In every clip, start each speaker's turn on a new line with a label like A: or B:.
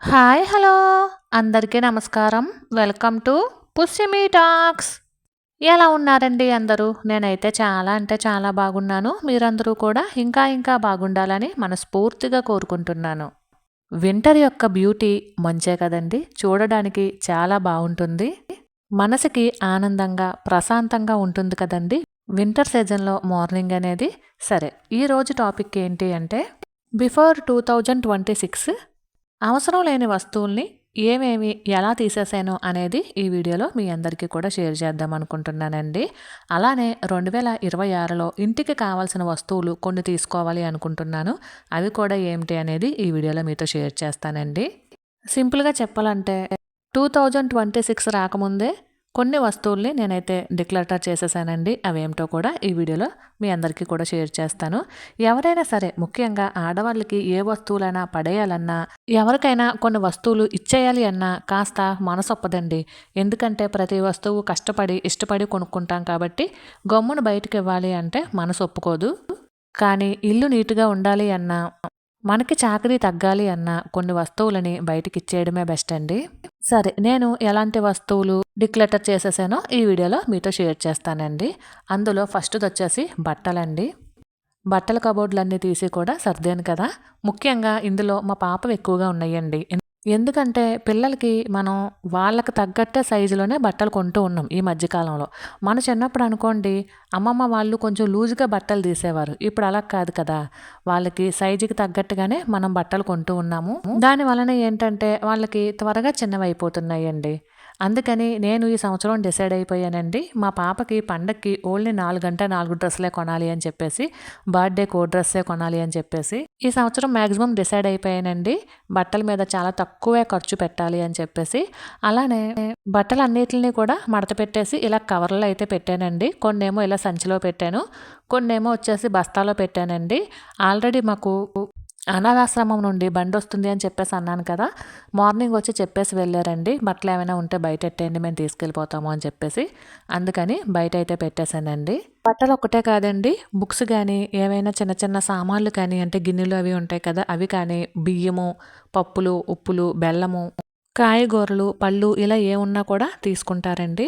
A: Hi hello. అందరికీ నమస్కారం. Welcome to పుస్సిమీ టాక్స్. ఎలా ఉన్నారండి అందరూ? నేనైతే చాలా అంటే చాలా బాగున్నాను. మీరందరూ కూడా ఇంకా ఇంకా బాగుండాలని మనస్ఫూర్తిగా కోరుకుంటున్నాను. వింటర్ యొక్క బ్యూటీ మంచే కదండి. చూడడానికి చాలా బాగుంటుంది. మనసుకి ఆనందంగా ప్రశాంతంగా ఉంటుంది కదండి. వింటర్ సీజన్లో మార్నింగ్ అనేది సరే. ఈరోజు టాపిక్ ఏంటి అంటే before two thousand twenty six అవసరం లేని వస్తువుల్ని ఏమేమి ఎలా తీసేసాను అనేది ఈ వీడియోలో మీ అందరికీ కూడా షేర్ చేద్దాం అనుకుంటున్నానండి. అలానే రెండు వేల ఇరవై ఆరులో ఇంటికి కావాల్సిన వస్తువులు కొన్ని తీసుకోవాలి అనుకుంటున్నాను. అవి కూడా ఏమిటి అనేది ఈ వీడియోలో మీతో షేర్ చేస్తానండి. సింపుల్గా చెప్పాలంటే టూ థౌజండ్ ట్వంటీ సిక్స్ రాకముందే కొన్ని వస్తువుల్ని నేనైతే డిక్లటర్ చేసేసానండి. అవేమిటో కూడా ఈ వీడియోలో మీ అందరికీ కూడా షేర్ చేస్తాను. ఎవరైనా సరే ముఖ్యంగా ఆడవాళ్ళకి ఏ వస్తువులైనా పడేయాలన్నా ఎవరికైనా కొన్ని వస్తువులు ఇచ్చేయాలి అన్నా కాస్త మనసొప్పదండి. ఎందుకంటే ప్రతి వస్తువు కష్టపడి ఇష్టపడి కొనుక్కుంటాం కాబట్టి గమ్మును బయటకు ఇవ్వాలి అంటే మనసు ఒప్పుకోదు కానీ ఇల్లు నీట్గా ఉండాలి అన్నా మనకి చాకరీ తగ్గాలి అన్న కొన్ని వస్తువులని బయటికి ఇచ్చేయడమే బెస్ట్ అండి సరే నేను ఎలాంటి వస్తువులు డిక్లెటర్ చేసేసానో ఈ వీడియోలో మీతో షేర్ చేస్తానండి. అందులో ఫస్ట్ది వచ్చేసి బట్టలండి. బట్టల కబోర్డులన్నీ తీసి కూడా సర్దాను కదా. ముఖ్యంగా ఇందులో మా పాప ఎక్కువగా ఉన్నాయండి. ఎందుకంటే పిల్లలకి మనం వాళ్ళకి తగ్గట్టే సైజులోనే బట్టలు కొంటూ ఉన్నాం ఈ మధ్యకాలంలో. మన చిన్నప్పుడు అనుకోండి అమ్మమ్మ వాళ్ళు కొంచెం లూజ్గా బట్టలు తీసేవారు. ఇప్పుడు అలా కాదు కదా. వాళ్ళకి సైజుకి తగ్గట్టుగానే మనం బట్టలు కొంటూ ఉన్నాము. దాని వలన ఏంటంటే వాళ్ళకి త్వరగా చిన్నవి అయిపోతున్నాయండి అందుకని నేను ఈ సంవత్సరం డిసైడ్ అయిపోయానండి. మా పాపకి పండక్కి ఓన్లీ నాలుగు గంట నాలుగు డ్రెస్సులే కొనాలి అని చెప్పేసి బర్త్డే కో డ్రెస్సే కొనాలి అని చెప్పేసి ఈ సంవత్సరం మ్యాక్సిమం డిసైడ్ అయిపోయానండి. బట్టల మీద చాలా తక్కువే ఖర్చు పెట్టాలి అని చెప్పేసి అలానే బట్టలు అన్నిటిని కూడా మడత పెట్టేసి ఇలా కవర్లో అయితే పెట్టానండి. కొన్నేమో ఇలా సంచిలో పెట్టాను కొన్నేమో వచ్చేసి బస్తాలో పెట్టానండి. ఆల్రెడీ మాకు అనాథాశ్రమం నుండి బండి వస్తుంది అని చెప్పేసి అన్నాను కదా. మార్నింగ్ వచ్చి చెప్పేసి వెళ్ళారండి. బట్టలు ఏమైనా ఉంటే బయట పెట్టేయండి మేము తీసుకెళ్ళిపోతాము అని చెప్పేసి అందుకని బయట అయితే పెట్టేశానండి. బట్టలు ఒకటే కాదండి బుక్స్ కానీ ఏవైనా చిన్న చిన్న సామాన్లు కానీ అంటే గిన్నెలు అవి ఉంటాయి కదా అవి కానీ బియ్యము పప్పులు ఉప్పులు బెల్లము కాయగూరలు పళ్ళు ఇలా ఏమున్నా కూడా తీసుకుంటారండి.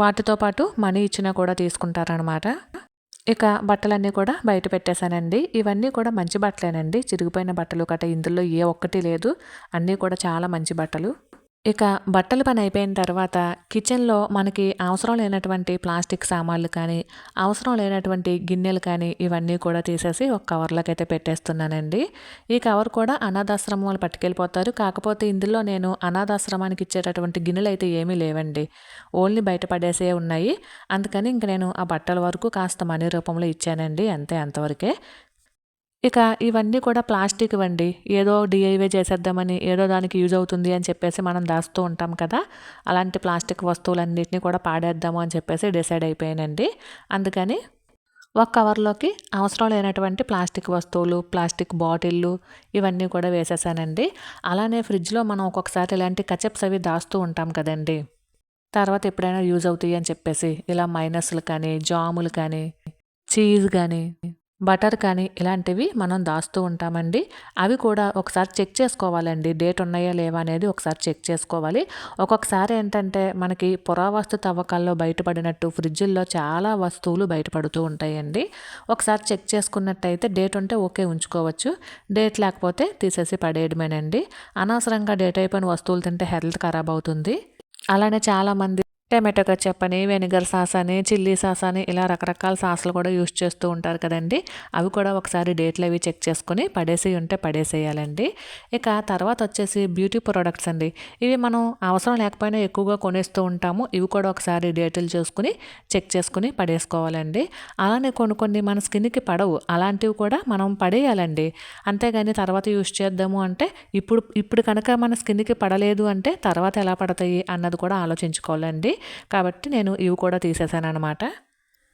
A: వాటితో పాటు మనీ ఇచ్చినా కూడా తీసుకుంటారనమాట ఇక బట్టలన్నీ కూడా బయట పెట్టేశానండి. ఇవన్నీ కూడా మంచి బట్టలేనండి. చిరిగిపోయిన బట్టలు కట్ట ఇందులో ఏ ఒక్కటి లేదు. అన్నీ కూడా చాలా మంచి బట్టలు. ఇక బట్టల పని అయిపోయిన తర్వాత కిచెన్లో మనకి అవసరం లేనటువంటి ప్లాస్టిక్ సామాన్లు కానీ అవసరం లేనటువంటి గిన్నెలు కానీ ఇవన్నీ కూడా తీసేసి ఒక కవర్లోకి అయితే పెట్టేస్తున్నానండి. ఈ కవర్ కూడా అనాథాశ్రమం వాళ్ళు పట్టుకెళ్ళిపోతారు. కాకపోతే ఇందులో నేను అనాథాశ్రమానికి ఇచ్చేటటువంటి గిన్నెలు అయితే ఏమీ లేవండి. ఓన్లీ బయట పడేసే ఉన్నాయి. అందుకని ఇంక నేను ఆ బట్టల వరకు కాస్త మనీ రూపంలో ఇచ్చానండి అంతే అంతవరకే. ఇక ఇవన్నీ కూడా ప్లాస్టిక్ వండి ఏదో డిఐవే చేసేద్దామని ఏదో దానికి యూజ్ అవుతుంది అని చెప్పేసి మనం దాస్తూ ఉంటాం కదా. అలాంటి ప్లాస్టిక్ వస్తువులన్నింటినీ కూడా పాడేద్దాము అని చెప్పేసి డిసైడ్ అయిపోయానండి. అందుకని ఒక కవర్లోకి అవసరం లేనటువంటి ప్లాస్టిక్ వస్తువులు ప్లాస్టిక్ బాటిళ్ళు ఇవన్నీ కూడా వేసేసానండి. అలానే ఫ్రిడ్జ్లో మనం ఒక్కొక్కసారి ఇలాంటి కచప్స్ అవి దాస్తూ ఉంటాం కదండి. తర్వాత ఎప్పుడైనా యూజ్ అవుతాయి అని చెప్పేసి ఇలా మైనస్లు కానీ జాములు కానీ చీజ్ కానీ బటర్ కానీ ఇలాంటివి మనం దాస్తూ ఉంటామండి. అవి కూడా ఒకసారి చెక్ చేసుకోవాలండి. డేట్ ఉన్నాయా లేవా అనేది ఒకసారి చెక్ చేసుకోవాలి. ఒక్కొక్కసారి ఏంటంటే మనకి పురావస్తు తవ్వకాల్లో బయటపడినట్టు ఫ్రిడ్జ్ల్లో చాలా వస్తువులు బయటపడుతూ ఉంటాయండి. ఒకసారి చెక్ చేసుకున్నట్టయితే డేట్ ఉంటే ఓకే ఉంచుకోవచ్చు. డేట్ లేకపోతే తీసేసి పడేయడమేనండి. అనవసరంగా డేట్ అయిపోయిన వస్తువులు తింటే హెల్త్ ఖరాబ్ అవుతుంది. అలానే చాలామంది టమాటో కచ్చప్ అని వెనిగర్ సాస్ అని చిల్లీ సాస్ అని ఇలా రకరకాల సాసులు కూడా యూస్ చేస్తూ ఉంటారు కదండి. అవి కూడా ఒకసారి డేట్లు అవి చెక్ చేసుకుని పడేసి ఉంటే పడేసేయాలండి. ఇక తర్వాత వచ్చేసి బ్యూటీ ప్రొడక్ట్స్ అండి. ఇవి మనం అవసరం లేకపోయినా ఎక్కువగా కొనేస్తూ ఉంటాము. ఇవి కూడా ఒకసారి డేట్లు చూసుకుని చెక్ చేసుకుని పడేసుకోవాలండి. అలానే కొన్ని కొన్ని మన స్కిన్కి పడవు. అలాంటివి కూడా మనం పడేయాలండి. అంతేగాని తర్వాత యూస్ చేద్దాము అంటే ఇప్పుడు ఇప్పుడు కనుక మన స్కిన్కి పడలేదు అంటే తర్వాత ఎలా పడతాయి అన్నది కూడా ఆలోచించుకోవాలండి. కాబట్టి నేను ఇవి కూడా తీసేసాను అనమాట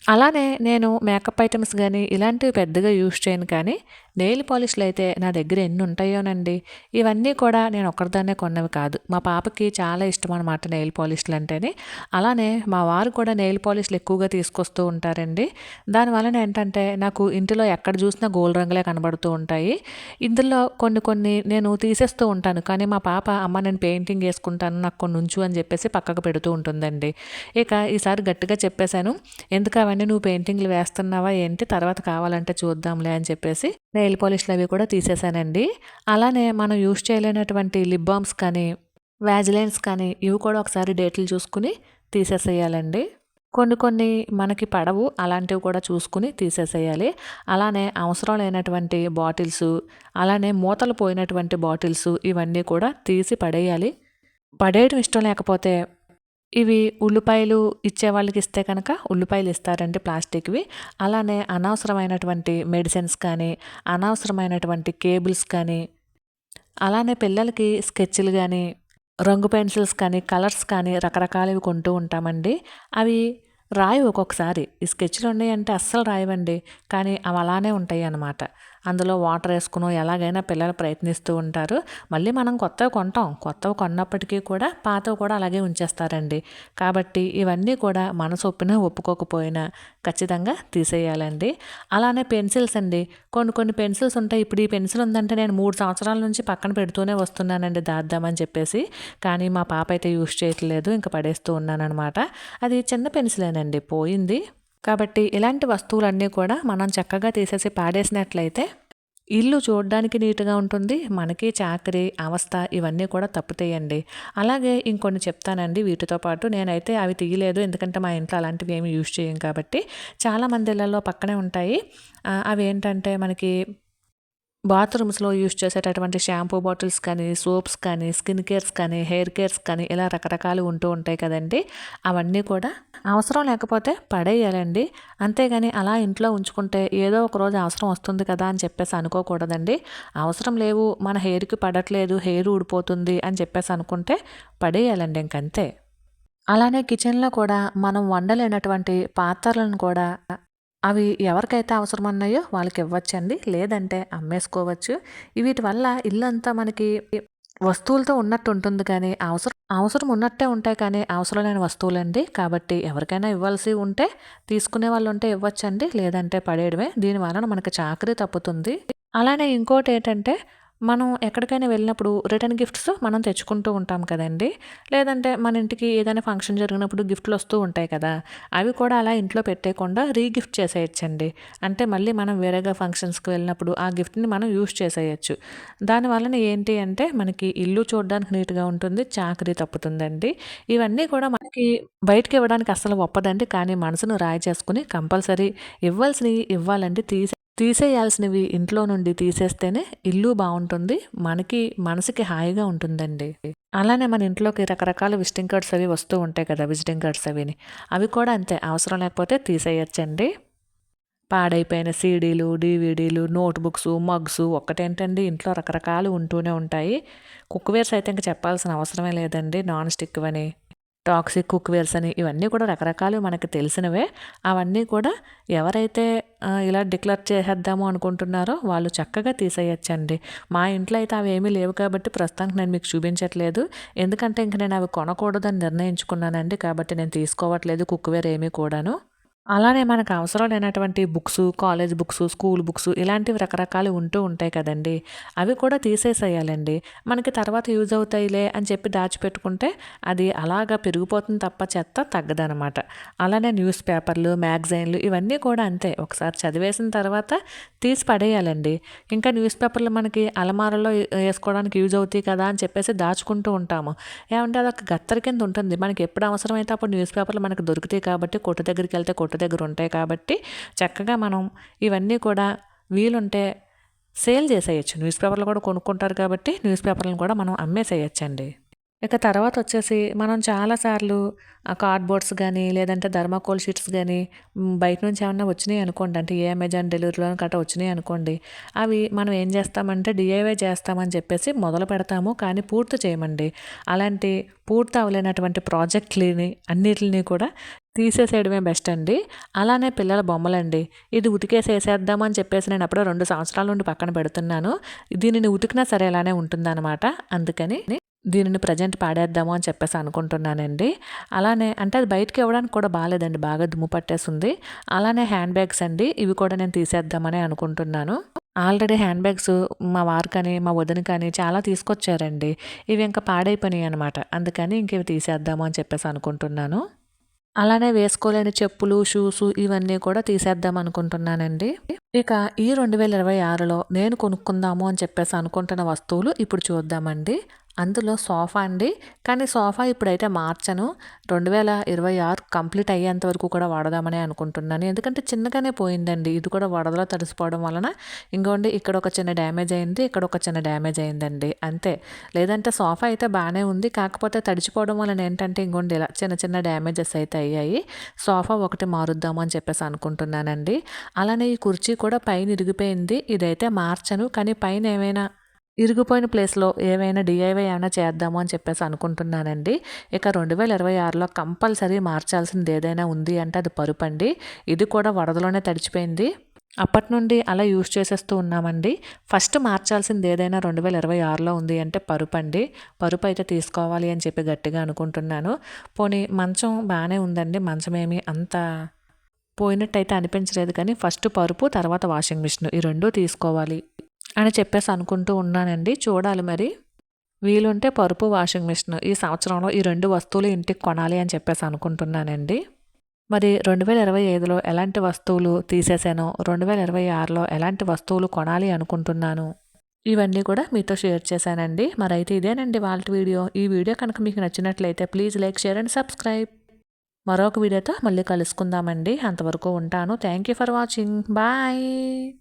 A: అలానే నేను మేకప్ ఐటమ్స్ కానీ ఇలాంటివి పెద్దగా యూజ్ చేయను కానీ నెయిల్ పాలిష్లు అయితే నా దగ్గర ఎన్ని ఉంటాయోనండి? ఇవన్నీ కూడా నేను ఒక్కరిదాన్నే కొన్నవి కాదు. మా పాపకి చాలా ఇష్టం అనమాట నెయిల్ పాలిష్లు అంటేనే. అలానే మా వారు కూడా నెయిల్ పాలిష్లు ఎక్కువగా తీసుకొస్తూ ఉంటారండి. దానివలన ఏంటంటే నాకు ఇంటిలో ఎక్కడ చూసినా గోల్డ్ రంగులే కనబడుతూ ఉంటాయి. ఇందులో కొన్ని కొన్ని నేను తీసేస్తూ ఉంటాను. కానీ మా పాప అమ్మ నేను పెయింటింగ్ వేసుకుంటాను నాకు కొన్ని ఉంచు అని చెప్పేసి పక్కకు పెడుతూ ఉంటుందండి. ఇక ఈసారి గట్టిగా చెప్పేశాను. ఎందుకు అవన్నీ నువ్వు పెయింటింగ్లు వేస్తున్నావా? ఏంటి? తర్వాత కావాలంటే చూద్దాంలే అని చెప్పేసి నెయిల్ పాలిష్లు అవి కూడా తీసేసానండి. అలానే మనం యూజ్ చేయలేనటువంటి లిప్ బామ్స్ కానీ వ్యాజిలైన్స్ కానీ ఇవి కూడా ఒకసారి డేట్లు చూసుకుని తీసేసేయాలండి. కొన్ని కొన్ని మనకి పడవు అలాంటివి కూడా చూసుకుని తీసేసేయాలి. అలానే అవసరం లేనటువంటి బాటిల్స్ అలానే మూతలు పోయినటువంటి బాటిల్స్ ఇవన్నీ కూడా తీసి పడేయాలి. పడేయడం ఇష్టం లేకపోతే ఇవి ఉల్లిపాయలు ఇచ్చే వాళ్ళకి ఇస్తే కనుక ఉల్లిపాయలు ఇస్తారండి ప్లాస్టిక్వి. అలానే అనవసరమైనటువంటి మెడిసిన్స్ కానీ అనవసరమైనటువంటి కేబుల్స్ కానీ అలానే పిల్లలకి స్కెచ్లు కానీ రంగు పెన్సిల్స్ కానీ కలర్స్ కానీ రకరకాలవి కొంటూ ఉంటామండి. అవి రాయి ఒక్కొక్కసారి. ఈ స్కెచ్లు ఉన్నాయంటే అస్సలు రాయవండి. కానీ అవి అలానే ఉంటాయి అన్నమాట అందులో వాటర్ వేసుకునో ఎలాగైనా పిల్లలు ప్రయత్నిస్తూ ఉంటారు. మళ్ళీ మనం కొత్తవి కొంటాం. కొత్తవి కొన్నప్పటికీ కూడా పాతవి కూడా అలాగే ఉంచేస్తారండి. కాబట్టి ఇవన్నీ కూడా మనసు ఒప్పినా ఒప్పుకోకపోయినా ఖచ్చితంగా తీసేయాలండి. అలానే పెన్సిల్స్ అండి. కొన్ని కొన్ని పెన్సిల్స్ ఉంటాయి. ఇప్పుడు ఈ పెన్సిల్ ఉందంటే నేను మూడు సంవత్సరాల నుంచి పక్కన పెడుతూనే వస్తున్నానండి దాద్దామని చెప్పేసి. కానీ మా పాప అయితే యూస్ చేయట్లేదు. ఇంకా పడేస్తూ ఉన్నానమాట అది చిన్న పెన్సిలేనండి. పోయింది. కాబట్టి ఇలాంటి వస్తువులన్నీ కూడా మనం చక్కగా తీసేసి పాడేసినట్లయితే ఇల్లు చూడడానికి నీట్గా ఉంటుంది మనకి చాకరి అవస్థ ఇవన్నీ కూడా తప్పుతాయండి. అలాగే ఇంకొన్ని చెప్తానండి వీటితో పాటు నేనైతే అవి తీయలేదు ఎందుకంటే మా ఇంట్లో అలాంటివి ఏమి యూజ్ చేయం కాబట్టి. చాలామంది ఇళ్ళలో పక్కనే ఉంటాయి. అవి ఏంటంటే మనకి బాత్రూమ్స్లో యూస్ చేసేటటువంటి షాంపూ బాటిల్స్ కానీ సోప్స్ కానీ స్కిన్ కేర్స్ కానీ హెయిర్ కేర్స్ కానీ ఇలా రకరకాలు ఉంటూ ఉంటాయి కదండి. అవన్నీ కూడా అవసరం లేకపోతే పడేయాలండి. అంతేగాని అలా ఇంట్లో ఉంచుకుంటే ఏదో ఒక రోజు అవసరం వస్తుంది కదా అని చెప్పేసి అనుకోకూడదండి. అవసరం లేవు మన హెయిర్కి పడట్లేదు హెయిర్ ఊడిపోతుంది అని చెప్పేసి అనుకుంటే పడేయాలండి ఇంకంతే. అలానే కిచెన్లో కూడా మనం వండలేనటువంటి పాత్రలను కూడా అవి ఎవరికైతే అవసరం ఉన్నాయో వాళ్ళకి ఇవ్వచ్చండి. లేదంటే అమ్మేసుకోవచ్చు. వీటి వల్ల ఇల్లంతా మనకి వస్తువులతో ఉన్నట్టు ఉంటుంది కానీ అవసరం అవసరం ఉన్నట్టే ఉంటాయి కానీ అవసరం లేని వస్తువులండి. కాబట్టి ఎవరికైనా ఇవ్వాల్సి ఉంటే తీసుకునే వాళ్ళు ఉంటే ఇవ్వచ్చండి. లేదంటే పడేయడమే. దీని వలన మనకి చాకరీ తప్పుతుంది. అలానే ఇంకోటి ఏంటంటే మనం ఎక్కడికైనా వెళ్ళినప్పుడు రిటర్న్ గిఫ్ట్స్ మనం తెచ్చుకుంటూ ఉంటాం కదండి. లేదంటే మన ఇంటికి ఏదైనా ఫంక్షన్ జరిగినప్పుడు గిఫ్ట్లు వస్తూ ఉంటాయి కదా. అవి కూడా అలా ఇంట్లో పెట్టేయకుండా రీగిఫ్ట్ చేసేయచ్చండి. అంటే మళ్ళీ మనం వేరేగా ఫంక్షన్స్కి వెళ్ళినప్పుడు ఆ గిఫ్ట్ని మనం యూస్ చేసేయచ్చు. దానివలన ఏంటి అంటే మనకి ఇల్లు చూడడానికి నీట్గా ఉంటుంది చాకరీ తప్పుతుందండి. ఇవన్నీ కూడా మనకి బయటకి ఇవ్వడానికి అసలు ఒప్పదండి. కానీ మనసును రాయి చేసుకుని కంపల్సరీ ఇవ్వాల్సినవి ఇవ్వాలండి. తీసి తీసేయాల్సినవి ఇంట్లో నుండి తీసేస్తేనే ఇల్లు బాగుంటుంది మనకి మనసుకి హాయిగా ఉంటుందండి. అలానే మన ఇంట్లోకి రకరకాల విజిటింగ్ కార్డ్స్ అవి వస్తూ ఉంటాయి కదా విజిటింగ్ కార్డ్స్ అవిని. అవి కూడా అంతే అవసరం లేకపోతే తీసేయచ్చండి. పాడైపోయిన సీడీలు డీవీడీలు నోట్బుక్స్ మగ్స్ ఒక్కటేంటండి ఇంట్లో రకరకాలు ఉంటూనే ఉంటాయి. కుక్వేర్స్ అయితే ఇంకా చెప్పాల్సిన అవసరమే లేదండి నాన్ స్టిక్ అని టాక్సిక్ కుక్వేర్స్ అని ఇవన్నీ కూడా రకరకాలు మనకు తెలిసినవే. అవన్నీ కూడా ఎవరైతే ఇలా డిక్లేర్ చేసేద్దాము అనుకుంటున్నారో వాళ్ళు చక్కగా తీసేయచ్చండి. మా ఇంట్లో అయితే అవి ఏమీ లేవు కాబట్టి ప్రస్తుతానికి నేను మీకు చూపించట్లేదు. ఎందుకంటే ఇంక నేను అవి కొనకూడదని నిర్ణయించుకున్నానండి. కాబట్టి నేను తీసుకోవట్లేదు. కుక్వేర్ ఏమీ కూడాను. అలానే మనకు అవసరం లేనటువంటి books college books school books ఇలాంటివి రకరకాలు ఉంటూ ఉంటాయి కదండి. అవి కూడా తీసేసేయాలండి. మనకి తర్వాత యూజ్ అవుతాయిలే అని చెప్పి దాచిపెట్టుకుంటే అది అలాగా పెరిగిపోతుంది తప్ప చెత్త తగ్గదనమాట అలానే న్యూస్ పేపర్లు మ్యాగజైన్లు ఇవన్నీ కూడా అంతే. ఒకసారి చదివేసిన తర్వాత తీసి పడేయాలండి. ఇంకా న్యూస్ పేపర్లు మనకి అలమారలో వేసుకోవడానికి యూజ్ అవుతాయి కదా అని చెప్పేసి దాచుకుంటూ ఉంటాము. ఏమంటే అదొక గత్తరి కింద ఉంటుంది. మనకి ఎప్పుడు అవసరమైతే అప్పుడు న్యూస్ పేపర్లు మనకు దొరుకుతాయి కాబట్టి కొట్టు దగ్గరికి వెళ్తే కొట్టు దగ్గర ఉంటాయి కాబట్టి చక్కగా మనం ఇవన్నీ కూడా వీలుంటే సేల్ చేసేయచ్చు. న్యూస్ పేపర్లు కూడా కొనుక్కుంటారు కాబట్టి న్యూస్ పేపర్లను కూడా మనం అమ్మేసేయచ్చండి. ఇక తర్వాత వచ్చేసి మనం చాలాసార్లు ఆ కార్డ్‌బోర్డ్స్ కానీ లేదంటే థర్మాకోల్ షీట్స్ కానీ బయట నుంచి ఏమన్నా వచ్చినాయి అనుకోండి. అంటే ఏ అమెజాన్ డెలివరీలో గట్రా వచ్చినాయి అనుకోండి. అవి మనం ఏం చేస్తామంటే డిఐవై చేస్తామని చెప్పేసి మొదలు పెడతాము. కానీ పూర్తి చేయమండి. అలాంటి పూర్తి అవ్వలేనటువంటి ప్రాజెక్ట్‌లని అన్నిటిని కూడా తీసేసేయడమే బెస్ట్ అండి. అలానే పిల్లల బొమ్మలండి. ఇది ఉతికేసేసేద్దామని చెప్పేసి నేను అప్పుడు రెండు సంవత్సరాల నుండి పక్కన పెడుతున్నాను. దీనిని ఉతికినా సరే ఇలానే ఉంటుందనమాట. అందుకని దీనిని ప్రెజెంట్ పాడేద్దాము అని చెప్పేసి అనుకుంటున్నానండి. అలానే అంటే అది బయటకు ఇవ్వడానికి కూడా బాగాలేదండి బాగా దుమ్ము పట్టేసింది అలానే హ్యాండ్ బ్యాగ్స్ అండి. ఇవి కూడా నేను తీసేద్దామని అనుకుంటున్నాను. ఆల్రెడీ హ్యాండ్ బ్యాగ్స్ మా వారు కానీ, మా వదిన కానీ చాలా తీసుకొచ్చారండి. ఇవి ఇంకా పాడైపోయినాయి అనమాట. అందుకని ఇంకేవి తీసేద్దాము అని చెప్పేసి అనుకుంటున్నాను. అలానే వేసుకోలేని చెప్పులు, షూస్ ఇవన్నీ కూడా తీసేద్దాం అనుకుంటున్నానండి. ఇక ఈ 2026లో నేను కొనుక్కుందాము అని చెప్పేసి అనుకుంటున్న వస్తువులు ఇప్పుడు చూద్దామండి. అందులో సోఫా అండి. కానీ సోఫా ఇప్పుడైతే మార్చను. 2026 కంప్లీట్ అయ్యేంత వరకు కూడా వాడదామని అనుకుంటున్నాను. ఎందుకంటే చిన్నగానే పోయిందండి. ఇది కూడా వడదలో తడిసిపోవడం వలన ఇంగోండి ఇక్కడ ఒక చిన్న డ్యామేజ్ అయింది. ఇక్కడ ఒక చిన్న డ్యామేజ్ అయిందండి. అంతే. లేదంటే సోఫా అయితే బాగానే ఉంది. కాకపోతే తడిచిపోవడం వలన ఏంటంటే ఇంగోండి ఇలా చిన్న చిన్న డ్యామేజెస్ అయితే అయ్యాయి. సోఫా ఒకటి మారుద్దాము అని చెప్పేసి అనుకుంటున్నానండి. అలానే ఈ కుర్చీ కూడా పైన ఇరిగిపోయింది. ఇదైతే మార్చను. కానీ పైన ఏమైనా ఇరిగిపోయిన ప్లేస్‌లో ఏవైనా డిఐవై ఏమైనా చేద్దాము అని చెప్పేసి అనుకుంటున్నానండి. ఇక 2026లో కంపల్సరీ మార్చాల్సింది ఏదైనా ఉంది అంటే అది పరుపండి. ఇది కూడా వరదలోనే తడిచిపోయింది. అప్పటి నుండి అలా యూజ్ చేసేస్తూ ఉన్నామండి. ఫస్ట్ మార్చాల్సింది ఏదైనా 2026లో ఉంది అంటే పరుపండి. పరుపు అయితే తీసుకోవాలి అని చెప్పి గట్టిగా అనుకుంటున్నాను. పోనీ మంచం బాగానే ఉందండి. మంచమేమి అంత పోయినట్టయితే అనిపించలేదు కానీ ఫస్ట్ పరుపు తర్వాత వాషింగ్ మిషన్ ఈ రెండూ తీసుకోవాలి అని చెప్పేసి అనుకుంటూ ఉన్నానండి. చూడాలి మరి. వీలుంటే పరుపు, వాషింగ్ మిషన్ ఈ సంవత్సరంలో ఈ రెండు వస్తువులు ఇంటికి కొనాలి అని చెప్పేసి అనుకుంటున్నానండి. మరి 2025లో ఎలాంటి వస్తువులు తీసేసానో, 2026లో ఎలాంటి వస్తువులు కొనాలి అనుకుంటున్నాను. ఇవన్నీ కూడా మీతో షేర్ చేశానండి. మరైతే ఇదేనండి వాళ్ళ వీడియో. ఈ వీడియో కనుక మీకు నచ్చినట్లయితే please like, share and subscribe. మరొక వీడియోతో మళ్ళీ కలుసుకుందామండి. అంతవరకు ఉంటాను. Thank you for watching. Bye.